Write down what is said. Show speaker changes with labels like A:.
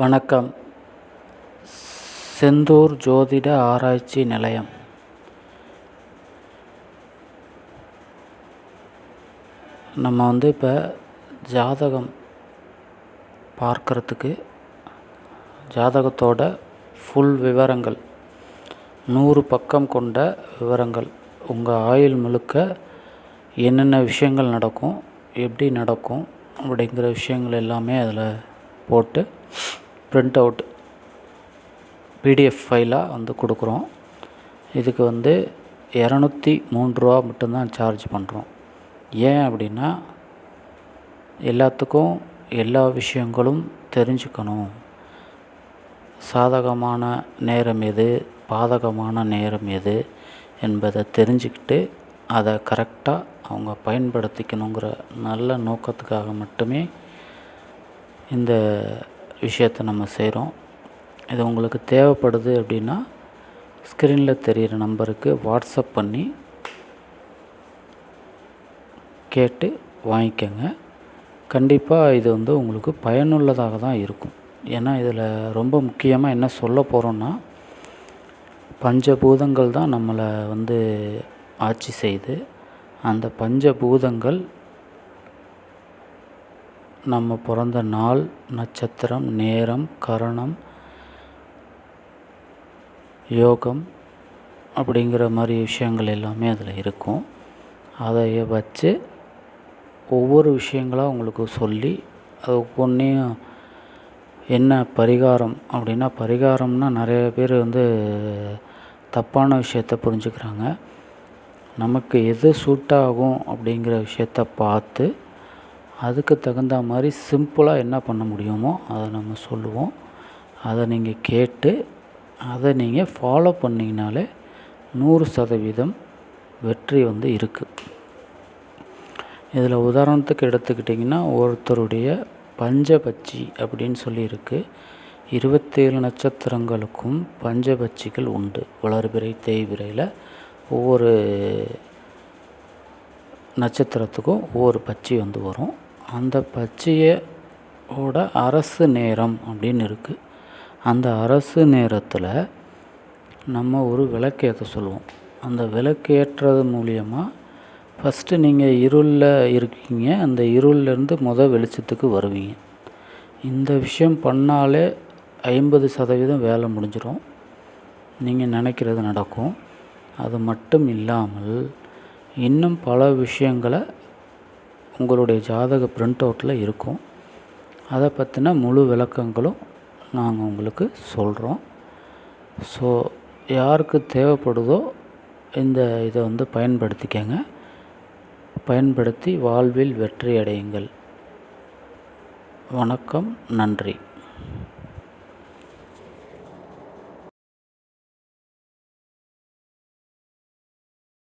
A: வணக்கம். செந்தூர் ஜோதிட ஆராய்ச்சி நிலையம். நம்ம வந்து இப்போ ஜாதகம் பார்க்கறதுக்கு ஜாதகத்தோட ஃபுல் விவரங்கள் நூறு பக்கம் கொண்ட விவரங்கள் உங்கள் ஆயுள் முழுக்க என்னென்ன விஷயங்கள் நடக்கும் எப்படி நடக்கும் அப்படிங்கிற விஷயங்கள் எல்லாமே அதில் போட்டு பிரிண்ட் அவுட் பிடிஎஃப் ஃபைலாக வந்து கொடுக்குறோம். இதுக்கு வந்து இரநூத்தி மூணு ரூபா மட்டும்தான் சார்ஜ் பண்ணுறோம் ஏன் அப்படின்னா எல்லாத்துக்கும் எல்லா விஷயங்களும் தெரிஞ்சுக்கணும். சாதகமான நேரம் எது பாதகமான நேரம் எது என்பதை தெரிஞ்சுக்கிட்டு அதை கரெக்டாக அவங்க பயன்படுத்திக்கணுங்கிற நல்ல நோக்கத்துக்காக மட்டுமே இந்த விஷயத்தை நம்ம செய்கிறோம். இது உங்களுக்கு தேவைப்படுது அப்படின்னா ஸ்க்ரீனில் தெரிகிற நம்பருக்கு வாட்ஸ்அப் பண்ணி கேட்டு வாங்கிக்கோங்க. கண்டிப்பாக இது வந்து உங்களுக்கு பயனுள்ளதாக தான் இருக்கும். ஏன்னா இதில் ரொம்ப முக்கியமாக என்ன சொல்ல போகிறோன்னா பஞ்சபூதங்கள் தான் நம்மளை வந்து ஆட்சி செய்து அந்த பஞ்சபூதங்கள் நம்ம பிறந்த நாள் நட்சத்திரம் நேரம் கரணம் யோகம் அப்படிங்கிற மாதிரி விஷயங்கள் எல்லாமே அதில் இருக்கும். அதை வச்சு ஒவ்வொரு விஷயங்களாக உங்களுக்கு சொல்லி அது ஒவ்வொன்றையும் என்ன பரிகாரம் அப்படின்னா பரிகாரம்னா நிறைய பேர் வந்து தப்பான விஷயத்த புரிஞ்சுக்கிறாங்க. நமக்கு எது சூட் ஆகும் அப்படிங்கிற விஷயத்த பார்த்து அதுக்கு தகுந்த மாதிரி சிம்பிளாக என்ன பண்ண முடியுமோ அதை நம்ம சொல்லுவோம். அதை நீங்கள் கேட்டு அதை நீங்கள் ஃபாலோ பண்ணிங்கனாலே நூறு சதவீதம் வெற்றி வந்து இருக்குது இதில் உதாரணத்துக்கு எடுத்துக்கிட்டிங்கன்னா ஒருத்தருடைய பஞ்சபட்சி அப்படின்னு சொல்லி இருக்குது இருபத்தேழு நட்சத்திரங்களுக்கும் பஞ்சபட்சிகள் உண்டு. வளர்பிறை தேய்பிறையில் ஒவ்வொரு நட்சத்திரத்துக்கும் ஒவ்வொரு பட்சி வந்து வரும். அந்த பச்சையோட அரசு நேரம் அப்படின்னு இருக்குது அந்த அரசு நேரத்தில் நம்ம ஒரு விளக்கேற்ற சொல்லுவோம். அந்த விளக்கேற்றது மூலியமாக ஃபஸ்ட்டு நீங்கள் இருளில் இருக்கீங்க. அந்த இருள்லேருந்து முத வெளிச்சத்துக்கு வருவீங்க. இந்த விஷயம் பண்ணாலே ஐம்பது சதவீதம் வேலை முடிஞ்சிடும் நீங்கள் நினைக்கிறது நடக்கும். அது மட்டும் இல்லாமல் இன்னும் பல விஷயங்களை உங்களுடைய ஜாதக பிரிண்ட் அவுட்டில் இருக்கும். அதை பற்றின முழு விளக்கங்களும் நாங்கள் உங்களுக்கு சொல்கிறோம் ஸோ யாருக்கு தேவைப்படுதோ இந்த இதை வந்து பயன்படுத்திக்கங்க. பயன்படுத்தி வாழ்வில் வெற்றி அடையுங்கள் வணக்கம் நன்றி.